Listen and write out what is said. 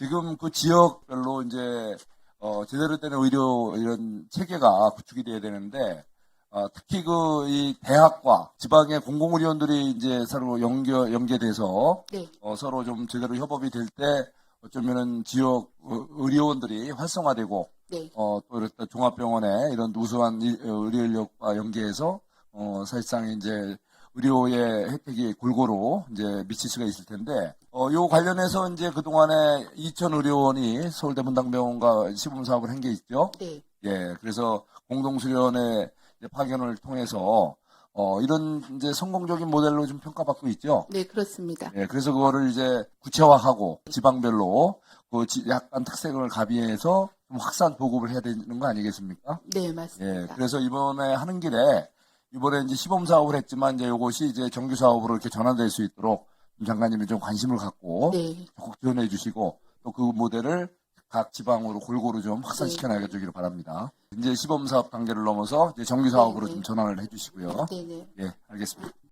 지금 그 지역별로 이제 어, 제대로 된 의료 이런 체계가 구축이 돼야 되는데 어, 특히 그 이 대학과 지방의 공공의료원들이 이제 서로 연계 연계돼서 네. 어, 서로 좀 제대로 협업이 될 때 어쩌면은 지역 의- 의료원들이 활성화되고 네. 어, 또 이렇게 종합병원의 이런 우수한 의료 인력과 연계해서 어, 사실상 이제 의료의 혜택이 골고루 이제 미칠 수가 있을 텐데 어, 요 관련해서 이제 그동안에 이천 의료원이 서울대 문당병원과 시범 사업을 한 게 있죠. 네. 예, 그래서 공동수련의 파견을 통해서 어, 이런 이제 성공적인 모델로 좀 평가받고 있죠. 네, 그렇습니다. 예, 그래서 그거를 이제 구체화하고 지방별로 그 지- 약간 특색을 가미해서 좀 확산 보급을 해야 되는 거 아니겠습니까? 네, 예, 맞습니다. 그래서 이번에 하는 길에 이번에 이제 시범 사업을 했지만 이제 이것이 이제 정규 사업으로 이렇게 전환될 수 있도록 좀 장관님이 좀 관심을 갖고 네. 적극 지원해 주시고 또 그 모델을 각 지방으로 골고루 좀 확산시켜 네. 나가주기를 바랍니다. 이제 시범 사업 단계를 넘어서 이제 정규 사업으로 네, 네. 좀 전환을 해 주시고요. 네, 네. 예, 알겠습니다.